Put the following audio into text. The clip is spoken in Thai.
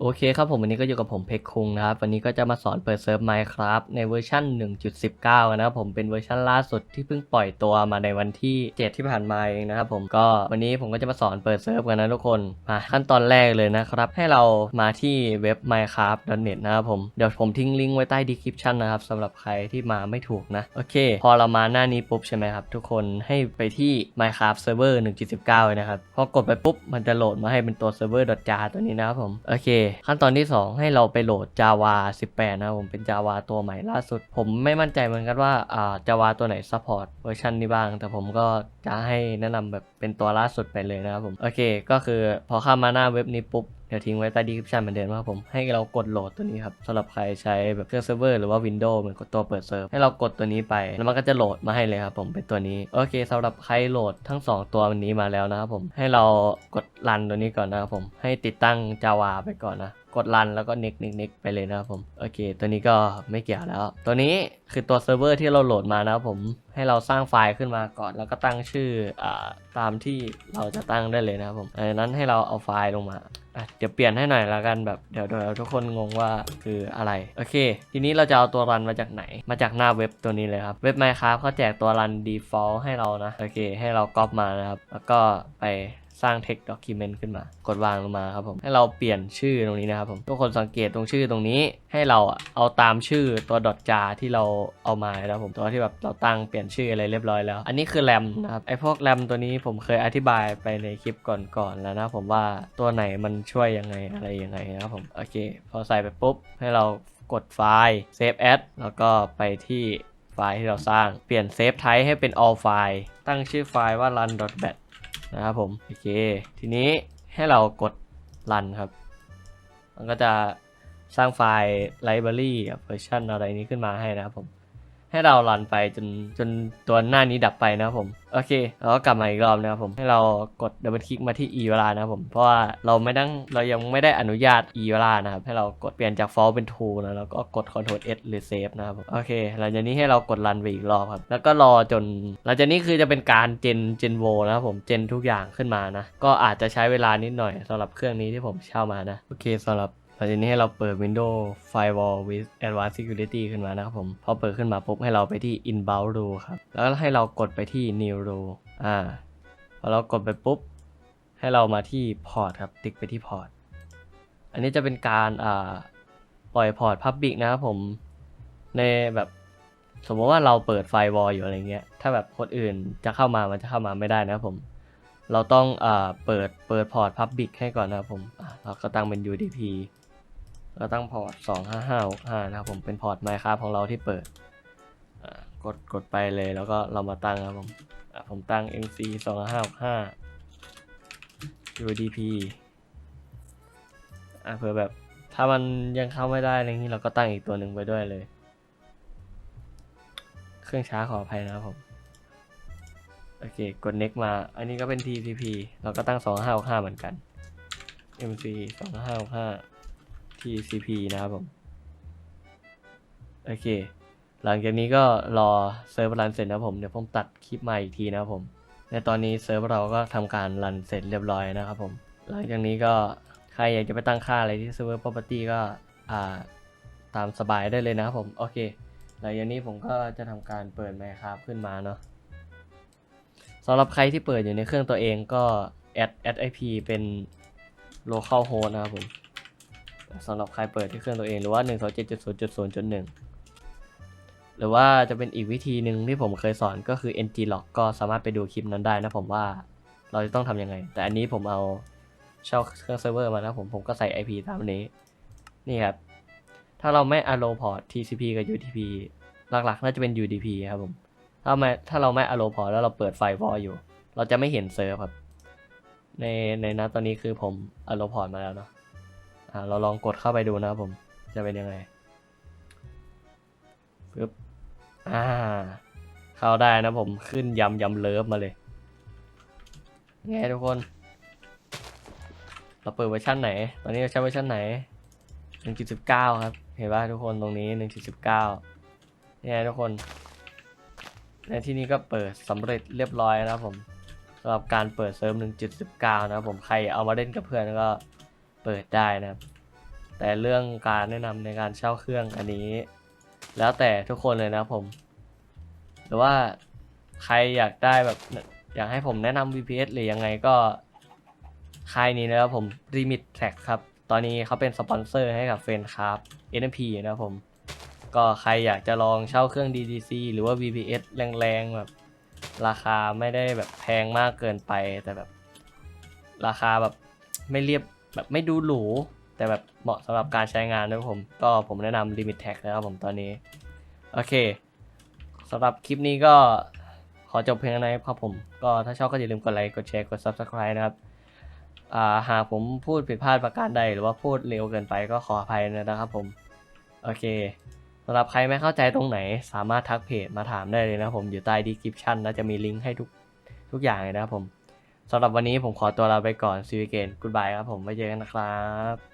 โอเคครับผมวันนี้ก็อยู่กับผมเพชรคุงนะครับวันนี้ก็จะมาสอนเปิดเซิร์ฟ Minecraft ในเวอร์ชัน1.19 นะครับผมเป็นเวอร์ชันล่าสุดที่เพิ่งปล่อยตัวมาในวันที่ 7 ที่ผ่านมาเองนะครับผมก็วันนี้ผมก็จะมาสอนเปิดเซิร์ฟกันนะทุกคนมาขั้นตอนแรกเลยนะครับ ให้เรามาที่เว็บ minecraft.net นะครับผมเดี๋ยวผมทิ้งลิงก์ไว้ใต้ description นะครับสำหรับใครที่มาไม่ถูกนะโอเค พอเรามาหน้านี้ปุ๊บใช่ไหมครับทุกคนให้ไปที่ Minecraft Server 1.19เลยนะครับพอกดไปปุ๊บมันจะโหลดมาให้เป็นตัว server .jar ตัวนี้นะครับผมโอเคขั้นตอนที่ 2 ให้เราไปโหลด Java 18 นะครับผมเป็น Java ตัวใหม่ล่าสุด ผมไม่มั่นใจเหมือนกันว่าอ่า Java ตัวไหนซัพพอร์ตเวอร์ชันนี้บ้าง แต่ผมก็จะให้แนะนำแบบเป็นตัวล่าสุดไปเลยนะครับผม โอเค ก็คือพอเข้ามาหน้าเว็บนี้ปุ๊บ ดี๋ยวทิ้งไว้ใต้ description เหมือนเดิมนะครับผมให้เรากดโหลดตัวนี้ครับสำหรับใครใช้แบบเครื่องเซิร์ฟเวอร์หรือว่า Windows เหมือนกดตัวเปิดเซิร์ฟให้เรากดตัวนี้ไป แล้วมันก็จะโหลดมาให้เลยครับผมเป็นตัวนี้โอเคสำหรับใครโหลดทั้ง 2 ตัววันนี้มาแล้วนะครับผมให้เรากดรันตัวนี้ก่อนนะครับผมให้ติดตั้ง Java ไปก่อนนะกดรันแล้วก็ next next next ไปเลยนะครับผมโอเค ตัวนี้ก็ไม่เกี่ยวแล้ว ตัวนี้คือตัวเซิร์ฟเวอร์ที่เราโหลดมานะครับผมให้เราสร้างไฟล์ขึ้นมาก่อน แล้วก็ตั้งชื่ออตามที่เราจะตั้งได้เลยนะครับผมดังนั้นให้เราเอาไฟล์ลงมา อะเดี๋ยวเปลี่ยนให้หน่อยละกันแบบเดี๋ยวเดี๋ยวทุกคนงงว่าคืออะไร โอเค ทีนี้เราจะเอาตัวรันมาจากไหน มาจากหน้าเว็บตัวนี้เลยครับ เว็บ Minecraft เขาแจกตัวรัน default ให้เรานะ โอเค ให้เราก๊อปมานะครับ แล้วก็ไป สร้าง text document ขึ้นมา กดวางลงมาครับผมให้เราเปลี่ยนชื่อตรงนี้นะครับผมทุกคนสังเกตตรงชื่อตรงนี้ให้เราเอาตามชื่อตัว .jar ที่เราเอามานะครับผมตัวที่แบบเราตั้งเปลี่ยนชื่ออะไรเรียบร้อยแล้ว อันนี้คือแรมนะครับไอพวกแรมตัวนี้ผมเคยอธิบายไปในคลิปก่อนๆแล้วนะผมว่าตัวไหนมันช่วยยังไงอะไรยังไงนะครับผมโอเค พอใส่ไปปุ๊บให้เรากดไฟล์ save as แล้วก็ไปที่ไฟล์ที่เราสร้าง เปลี่ยน save type ให้เป็น all file ตั้งชื่อไฟล์ว่า run.bat นะครับผมโอเค ทีนี้ให้เรากด run ครับ มันก็จะสร้างไฟล์ library version อะไรนี้ขึ้นมาให้นะครับผม ให้เรารันไปจนจนตัวหน้านี้ดับไปนะครับผมโอเคเราก็กลับมาอีกรอบนะครับผมให้เรากดดับเบิลคลิกมาที่ e เวลานะครับผมเพราะว่าเราไม่ต้องเรายังไม่ได้อนุญาต e เวลานะครับให้เรากดเปลี่ยนจาก false เป็น true นะแล้วก็กด ctrl s หรือ save นะครับโอเคหลังจากนี้ให้เรากดรันไปอีกรอบครับแล้วก็รอจนหลังจากนี้คือจะเป็นการเจนเจนโวนะครับผมเจนทุกอย่างขึ้นมานะก็อาจจะใช้เวลานิดหน่อยสำหรับเครื่องนี้ที่ผมเช่ามานะโอเคสำหรับ หลังจากนี้ให้เราเปิด Windows Firewall with Advanced Security ขึ้นมานะครับผม พอเปิดขึ้นมาปุ๊บให้เราไปที่ Inbound Rule ครับ แล้วให้เรากดไปที่ New Rule อ่า พอเรากดไปปุ๊บ ให้เรามาที่ Port ครับ ติ๊กไปที่ Port อันนี้จะเป็นการอ่าปล่อยพอร์ต Public นะครับผม ในแบบสมมติว่าเราเปิด Firewall อยู่อะไรเงี้ย ถ้าแบบคนอื่นจะเข้ามา มันจะเข้ามาไม่ได้นะครับผม เราต้องอ่าเปิด เปิดพอร์ต Public ให้ก่อนนะครับผมอ่าเราก็ตั้งเป็น UDP เราตั้งพอร์ต 25565 นะครับผมเป็นพอร์ต Minecraft ของเราที่เปิดกดกดไปเลยแล้วก็เรามาตั้งครับผมผมตั้ง MC 2565 UDP อ่าเผื่อแบบถ้ามันยังเข้าไม่ได้อะไรนี้เราก็ตั้งอีกตัวหนึ่งไปด้วยเลย เครื่องช้าขออภัยนะครับผม โอเค กด next มา อันนี้ก็เป็น TCP เราก็ตั้ง 2565 เหมือนกัน MC 2565 TCP นะครับผม โอเค หลังจากนี้ก็รอเซิร์ฟรันเสร็จนะผม เดี๋ยวผมตัดคลิปมาอีกทีนะครับผม ในตอนนี้เซิร์ฟเราก็ทำการรันเสร็จเรียบร้อยนะครับผม หลังจากนี้ก็ใครอยากจะไปตั้งค่าอะไรที่ Server Property ก็อ่าตามสบายได้เลยนะครับผม โอเค หลังจากนี้ผมก็จะทำการเปิด Minecraft ขึ้นมาเนาะสำหรับใครที่เปิดอยู่ในเครื่องตัวเองก็ add add IP เป็น local host นะครับผม สำหรับใครเปิดที่เครื่องตัวเองหรือว่า 127.0.0.1 หรือว่าจะเป็นอีกวิธีหนึ่งที่ผมเคยสอนก็คือ nglog ก็สามารถไปดูคลิปนั้นได้นะผมว่าเราจะต้องทำยังไง แต่อันนี้ผมเอาเช่าเครื่องเซิร์ฟเวอร์มานะผมผมก็ใส่ IP ตามนี้ นี่ครับ ถ้าเราไม่ allow port TCP กับ UDP หลักๆ น่าจะเป็น UDP ครับผม ถ้าไม่ถ้าเราไม่ allow port แล้วเราเปิดไฟวอลอยู่ เราจะไม่เห็นเซิร์ฟครับ ในในนัดตอนนี้คือผม allow port มาแล้วเนาะ เราลองกดเข้าไปดูนะครับผม จะเป็นยังไงปึ๊บอ่า เข้าได้นะผม ขึ้นยำยำเลิฟมาเลยไงทุกคน เราเปิดเวอร์ชันไหน ตอนนี้เราใช้เวอร์ชันไหน 1.19 ครับ เห็นป่ะทุกคนตรงนี้ 1.19นี่ไงทุกคน ในที่นี้ก็เปิดสำเร็จเรียบร้อยนะครับผมสำหรับการเปิดเซิร์ฟ1.19 นะครับผม ใครเอามาเล่นกับเพื่อนก็ เปิดได้นะครับ แต่เรื่องการแนะนำในการเช่าเครื่องอันนี้ แล้วแต่ทุกคนเลยนะครับผม หรือว่าใครอยากได้แบบอยากให้ผมแนะนำ VPS หรือยังไงก็ค่ายนี้นะครับผม Remit Track ครับ ตอนนี้เขาเป็นสปอนเซอร์ให้กับเฟนครับ NP นะครับผม ก็ใครอยากจะลองเช่าเครื่อง DDC หรือว่า VPS แรงๆแบบราคาไม่ได้แบบแพงมากเกินไปแต่แบบ ราคาแบบไม่เรียบ แบบไม่ดูหรูแต่แบบเหมาะสำหรับการใช้งานด้วยผมก็ผมแนะนำ Limit Tag นะครับผมตอนนี้ โอเคสำหรับคลิปนี้ก็ขอจบเพียงเท่านี้ครับผม ก็ถ้าชอบก็อย่าลืมกดไลค์กดแชร์กด Subscribe นะครับอ่าหากผมพูดผิดพลาดประการใด หรือว่าพูดเร็วเกินไปก็ขออภัยนะครับผม โอเคสำหรับใครไม่เข้าใจตรงไหน สามารถทักเพจมาถามได้เลยนะผมอยู่ใต้ดีคริปชันแล้วจะมีลิงก์ให้ทุกทุกอย่างเลยนะครับผม สำหรับวันนี้ผมขอตัวลาไปก่อนซีวีเกนกูดบายครับผมไว้เจอกันนะครับ